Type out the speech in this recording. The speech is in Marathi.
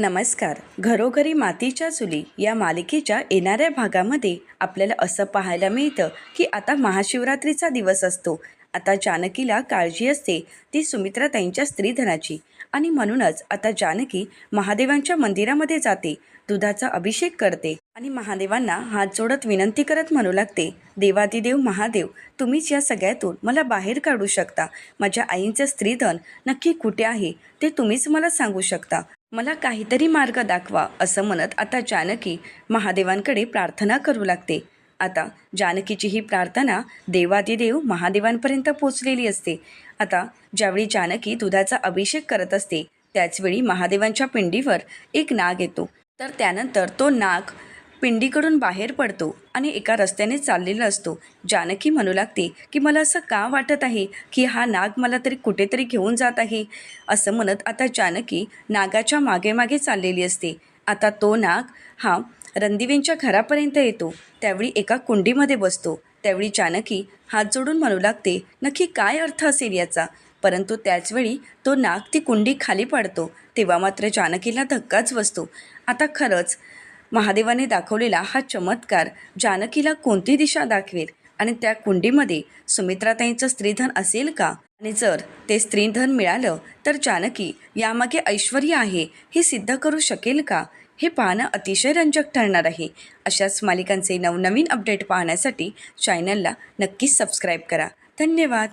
नमस्कार. घरोघरी मातीच्या चुली या मालिकेच्या येणाऱ्या भागामध्ये आपल्याला असं पाहायला मिळतं की आता महाशिवरात्रीचा दिवस असतो. आता जानकीला काळजी असते ती सुमित्रा त्यांच्या स्त्रीधनाची. आणि म्हणूनच आता जानकी महादेवांच्या मंदिरामध्ये जाते दुधाचा अभिषेक करते. आणि महादेवांना हात जोडत विनंती करत म्हणू लागते देवादिदेव महादेव तुम्हीच या सगळ्यातून मला बाहेर काढू शकता. माझ्या आईंचं स्त्रीधन नक्की कुठे आहे ते तुम्हीच मला सांगू शकता. मला काहीतरी मार्ग दाखवा असं म्हणत आता जानकी महादेवांकडे प्रार्थना करू लागते. आता जानकीची ही प्रार्थना देवादिदेव महादेवांपर्यंत पोचलेली असते. आता ज्यावेळी जानकी दुधाचा अभिषेक करत असते त्याचवेळी महादेवांच्या पिंडीवर एक नाग येतो. तर त्यानंतर तो नाग पिंडीकडून बाहेर पडतो आणि एका रस्त्याने चाललेला असतो. जानकी म्हणू लागते की मला असं का वाटत आहे की हा नाग मला तरी कुठेतरी घेऊन जात आहे? असं म्हणत आता जानकी नागाच्या मागे मागे चाललेली असते. आता तो नाग हा रणदिवेंच्या घरापर्यंत येतो. त्यावेळी एका कुंडीमध्ये बसतो. त्यावेळी जानकी हात जोडून म्हणू लागते नक्की काय अर्थ असेल याचा? परंतु त्याचवेळी तो नाग ती कुंडी खाली पाडतो. तेव्हा मात्र जानकीला धक्काच बसतो. आता खरंच महादेवाने दाखवलेला हा चमत्कार जानकीला कोणती दिशा दाखवेल? आणि त्या कुंडीमध्ये सुमित्राताईंचं स्त्रीधन असेल का? आणि जर ते स्त्रीधन मिळालं तर जानकी यामागे ऐश्वर्य आहे हे सिद्ध करू शकेल का? हे पाहणं अतिशय रंजक ठरणार आहे. अशाच मालिकांचे नवनवीन अपडेट पाहण्यासाठी चॅनलला नक्कीच सबस्क्राईब करा. धन्यवाद!